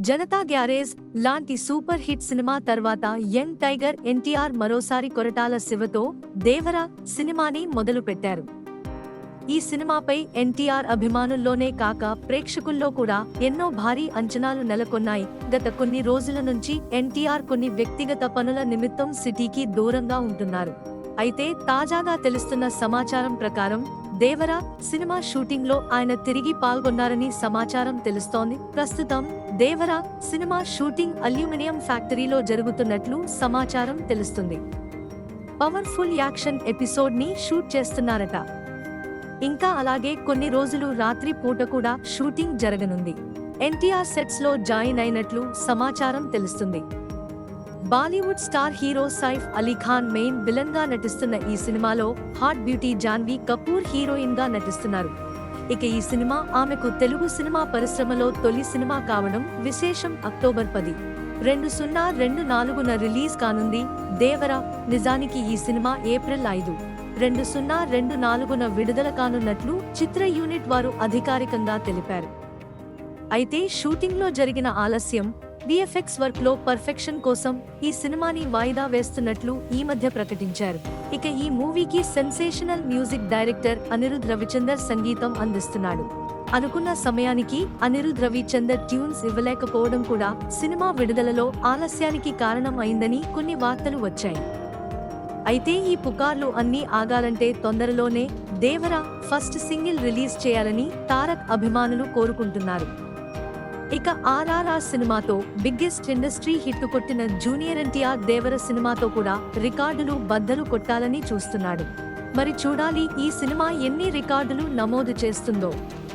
Janata garage లాంటి super hit సినిమా తర్వాత యంగ్ టైగర్ ఎన్టీఆర్ మరోసారి కొరటాల శివతో దేవరా సినిమాని మొదలుపెట్టారు ఈ సినిమాపై ఎన్టీఆర్ అభిమానుల్లోనే కాక ప్రేక్షకుల్లో కూడా ఎన్నో భారీ అంచనాలు నెలకొన్నాయి. గత కొన్ని రోజుల నుంచి ఎన్టీఆర్ కొన్ని వ్యక్తిగత పనుల నిమిత్తం సిటీకి దూరంగా ఉంటున్నారు. అయితే తాజాగా తెలుస్తున్న సమాచారం ప్రకారం దేవరా సినిమా షూటింగ్లో ఆయన తిరిగి పాల్గొన్నారని సమాచారం తెలుస్తోంది. ప్రస్తుతం దేవరా సినిమా షూటింగ్ అల్యూమినియం ఫ్యాక్టరీలో జరుగుతున్నట్లు సమాచారం తెలుస్తుంది. పవర్ఫుల్ యాక్షన్ ఎపిసోడ్ని షూట్ చేస్తున్నారట. ఇంకా అలాగే కొన్ని రోజులు రాత్రి పూట కూడా షూటింగ్ జరగనుంది. ఎన్టీఆర్ సెట్స్లో జాయిన్ అయినట్లు సమాచారం తెలుస్తుంది. Bollywood star hero Saif Ali Khan main విలన్గా నటిస్తున్న ఈ సినిమాలో హాట్ బ్యూటీ జాన్వీ కపూర్ హీరోయిన్గా నటిస్తున్నారు. ఇక ఈ సినిమా ఆమెకు తెలుగు సినిమా పరిశ్రమలో తొలి సినిమా కావడం విశేషం అక్టోబర్ పది. రెండు సున్నా రెండు నాలుగున రిలీజ్ కానుంది దేవర. నిజానికి ఈ సినిమా ఏప్రిల్ ఐదు. రెండు సున్నా రెండు నాలుగున విడుదల కానున్నట్లు చిత్ర యూనిట్ వారు అధికారికంగా తెలిపారు. అయితే షూటింగ్లో జరిగిన ఆలస్యం విఎఫ్ఎక్స్ వర్క్లో పర్ఫెక్షన్ కోసం ఈ సినిమాని వాయిదా వేస్తున్నట్లు ఈ మధ్య ప్రకటించారు. ఇక ఈ మూవీకి sensational music director Anirudh Ravichander సంగీతం అందిస్తున్నాడు. అనుకున్న సమయానికి అనిరుద్ రవిచందర్ ట్యూన్స్ ఇవ్వలేకపోవడం కూడా సినిమా విడుదలలో ఆలస్యానికి కారణం అయిందని కొన్ని వార్తలు వచ్చాయి. అయితే ఈ పుకార్లు అన్నీ ఆగాలంటే తొందరలోనే దేవరా ఫస్ట్ సింగిల్ రిలీజ్ చేయాలని తారక్ అభిమానులు కోరుకుంటున్నారు. ఇక ఆర్ఆర్ఆర్ సినిమాతో బిగ్గెస్ట్ ఇండస్ట్రీ హిట్ కొట్టిన జూనియర్ ఎన్టీఆర్ దేవర సినిమాతో కూడా రికార్డులు బద్దలు కొట్టాలని చూస్తున్నాడు. మరి చూడాలి ఈ సినిమా ఎన్ని రికార్డులు నమోదు చేస్తుందో.